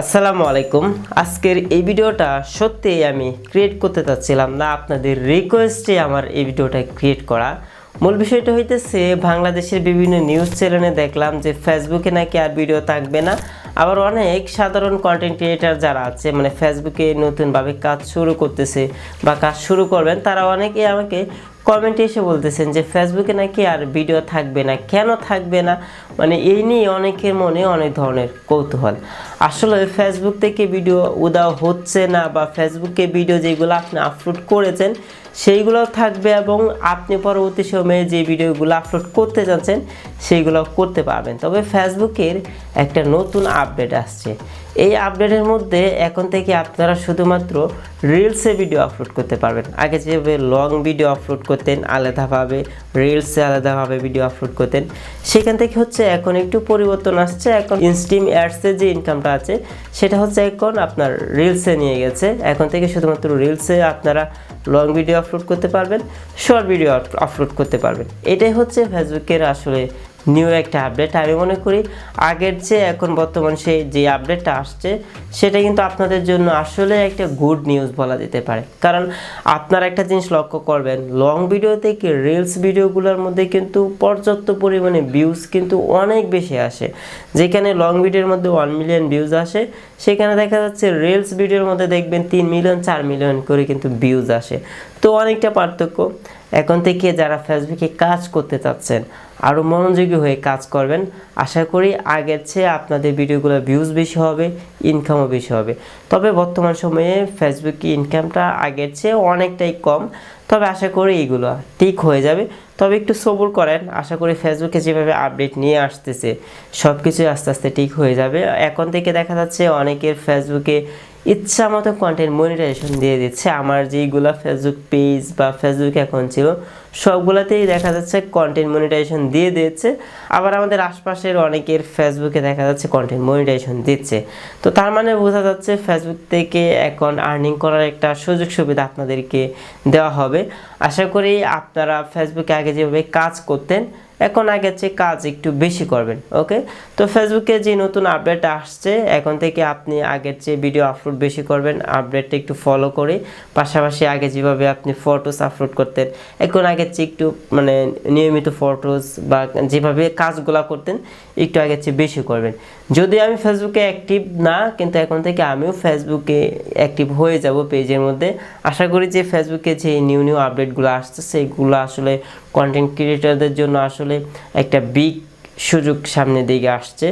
আসসালামু আলাইকুম। আজকের এই ভিডিওটা সত্যিই আমি ক্রিয়েট করতে চাচ্ছিলাম না, আপনাদের রিকোয়েস্টে আমার এই ভিডিওটা ক্রিয়েট করা। মূল বিষয়টা হইতেছে, বাংলাদেশের বিভিন্ন নিউজ চ্যানেলে দেখলাম যে ফেসবুকে নাকি আর ভিডিও থাকবে না। আবার অনেক সাধারণ কন্টেন্ট ক্রিয়েটার যারা আছে মানে ফেসবুকে নতুনভাবে কাজ শুরু করতেছে বা কাজ শুরু করবেন, তারা অনেকে আমাকে কমেন্টে এসে বলতেছেন যে ফেসবুকে নাকি আর ভিডিও থাকবে না। কেন থাকবে না? মানে এই নিয়ে অনেকের মনে অনেক ধরনের কৌতূহল। আসলে ফেসবুক থেকে ভিডিও উদাও হচ্ছে না বা ফেসবুকে ভিডিও যেগুলো আপনি আপলোড করেছেন, সেইগুলো থাকবে এবং আপনি পরবর্তী সময়ে যে ভিডিওগুলো আপলোড করতে যাচ্ছেন, সেইগুলো করতে পারবেন। তবে ফেসবুকের একটা নতুন আপডেট আসছে। এই আপডেটের মধ্যে এখন থেকে আপনারা শুধুমাত্র রিলসে ভিডিও আপলোড করতে পারবেন। আগে যেভাবে লং ভিডিও আপলোড করতেন, আলাদাভাবে রিলসে আলাদাভাবে ভিডিও আপলোড করতেন। সেখান থেকে হচ্ছে এখন একটু পরিবর্তন আসছে। এখন ইনস্টিম অ্যাডসে যে ইনকামটা আছে, সেটা হচ্ছে এখন আপনার রিলসে নিয়ে গেছে। এখন থেকে শুধুমাত্র রিলসে আপনারা লং ভিডিও আপলোড করতে পারবেন শর্ট ভিডিও আপলোড করতে পারবেন। এটাই হচ্ছে ফেসবুকের আসলে নিউ একটা আপডেট আমি মনে করি আগের চেয়ে এখন বর্তমান সেই যে আপডেটটা আসছে, সেটা কিন্তু আপনাদের জন্য আসলে একটা গুড নিউজ বলা যেতে পারে। কারণ আপনারা একটা জিনিস লক্ষ্য করবেন লং ভিডিও থেকে রিলস ভিডিওগুলোর মধ্যে কিন্তু পর্যাপ্ত পরিমাণে ভিউজ কিন্তু অনেক বেশি আসে। যেখানে লং ভিডিওর মধ্যে ওয়ান মিলিয়ন ভিউজ আসে, সেখানে দেখা যাচ্ছে রিলস ভিডিওর মধ্যে দেখবেন তিন মিলিয়ন চার মিলিয়ন করে কিন্তু ভিউজ আসে। তো অনেকটা পার্থক্য। এখন থেকে যারা ফেসবুকে কাজ করতে চাচ্ছেন আরও মনোযোগী হয়ে কাজ করবেন, আশা করি আগের চেয়ে আপনাদের ভিডিওগুলো ভিউজ বেশি হবে ইনকামও বেশি হবে। তবে বর্তমান সময়ে ফেসবুকে ইনকামটা আগের চেয়ে অনেকটাই কম, তবে আশা করি এইগুলো ঠিক হয়ে যাবে। তবে একটু সবুর করেন, আশা করি ফেসবুকে যেভাবে আপডেট নিয়ে আসতেছে সব কিছুই আস্তে আস্তে ঠিক হয়ে যাবে। এখন থেকে দেখা যাচ্ছে অনেকের ফেসবুকে ইচ্ছা মতো কন্টেন্ট মনিটাইজেশন দিয়ে দিচ্ছে। আমার যেইগুলো ফেসবুক পেজ বা ফেসবুক অ্যাকাউন্ট ছিল, সবগুলোতেই দেখা যাচ্ছে কন্টেন্ট মনিটাইজেশন দিয়ে দিচ্ছে। আবার আমাদের আশপাশের অনেকের ফেসবুকে দেখা যাচ্ছে কন্টেন্ট মনিটাইজেশন দিচ্ছে। তো তার মানে বোঝা যাচ্ছে ফেসবুক থেকে এখন আর্নিং করার একটা সুযোগ সুবিধা আপনাদেরকে দেওয়া হবে। আশা করি আপনারা ফেসবুকে আগে যেভাবে কাজ করতেন এখন আগের চেয়ে কাজ একটু বেশি করবেন ওকে তো ফেসবুকে যে নতুন আপডেট আসছে, এখন থেকে আপনি আগের চেয়ে ভিডিও আপলোড বেশি করবেন আপডেটটা একটু ফলো করে, পাশাপাশি আগে যেভাবে আপনি ফটোস আপলোড করতেন, এখন আগের চেয়ে একটু মানে নিয়মিত ফটোস বা যেভাবে কাজগুলো করতেন, একটু আগের চেয়ে বেশি করবেন। যদি আমি ফেসবুকে অ্যাক্টিভ না, কিন্তু এখন থেকে আমিও ফেসবুকে অ্যাক্টিভ হয়ে যাব পেজের মধ্যে। আশা করি যে ফেসবুকে যে নিউ নিউ আপডেটগুলো আসছে সেইগুলো আসলে কন্টেন্ট ক্রিয়েটারদের জন্য আসলে একটা বিগ সুযোগ সামনের দিকে আসছে।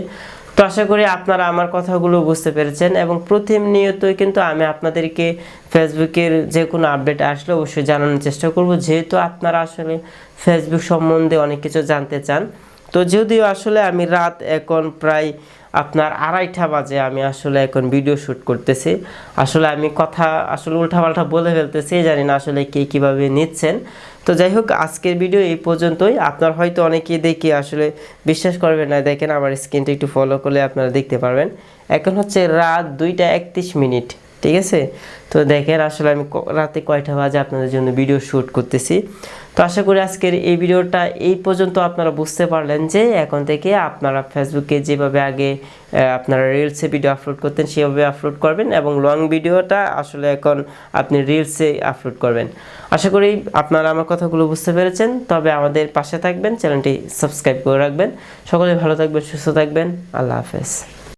তো আশা করি আপনারা আমার কথাগুলো বুঝতে পেরেছেন এবং প্রতিনিয়তই কিন্তু আমি আপনাদেরকে ফেসবুকের যে কোনো আপডেট আসলে অবশ্যই জানানোর চেষ্টা করব। যেহেতু আপনারা আসলে ফেসবুক সম্বন্ধে অনেক কিছু জানতে চান, তো যদিও আসলে আমি রাত এখন প্রায় আপনার আড়াইটা বাজে আমি আসলে এখন ভিডিও শ্যুট করতেছি। আসলে আমি কথা আসলে উল্টাপাল্টা বলে ফেলতেছি, জানি না আসলে কে কীভাবে নিচ্ছেন। তো যাই হোক, আজকের ভিডিও এই পর্যন্তই। আপনার হয়তো অনেকেই দেখি আসলে বিশ্বাস করবেন না। দেখেন, আমার স্ক্রিনটা একটু ফলো করলে আপনারা দেখতে পারবেন। এখন হচ্ছে রাত দুইটা একত্রিশ মিনিট। ঠিক আছে? তো দেখেন, আসলে আমি রাতে কয়টা বাজে আপনাদের জন্য ভিডিও শ্যুট করতেছি। তো আশা করি আজকের এই ভিডিওটা এই পর্যন্ত আপনারা বুঝতে পারলেন যে এখন থেকে আপনারা ফেসবুকে যেভাবে আগে আপনারা রিলসে ভিডিও আপলোড করতেন, সেভাবে আপলোড করবেন এবং লং ভিডিওটা আসলে এখন আপনি রিলসে আপলোড করবেন। আশা করি আপনারা আমার কথাগুলো বুঝতে পেরেছেন। তবে আমাদের পাশে থাকবেন, চ্যানেলটি সাবস্ক্রাইব করে রাখবেন। সকলে ভালো থাকবেন, সুস্থ থাকবেন। আল্লাহ হাফেজ।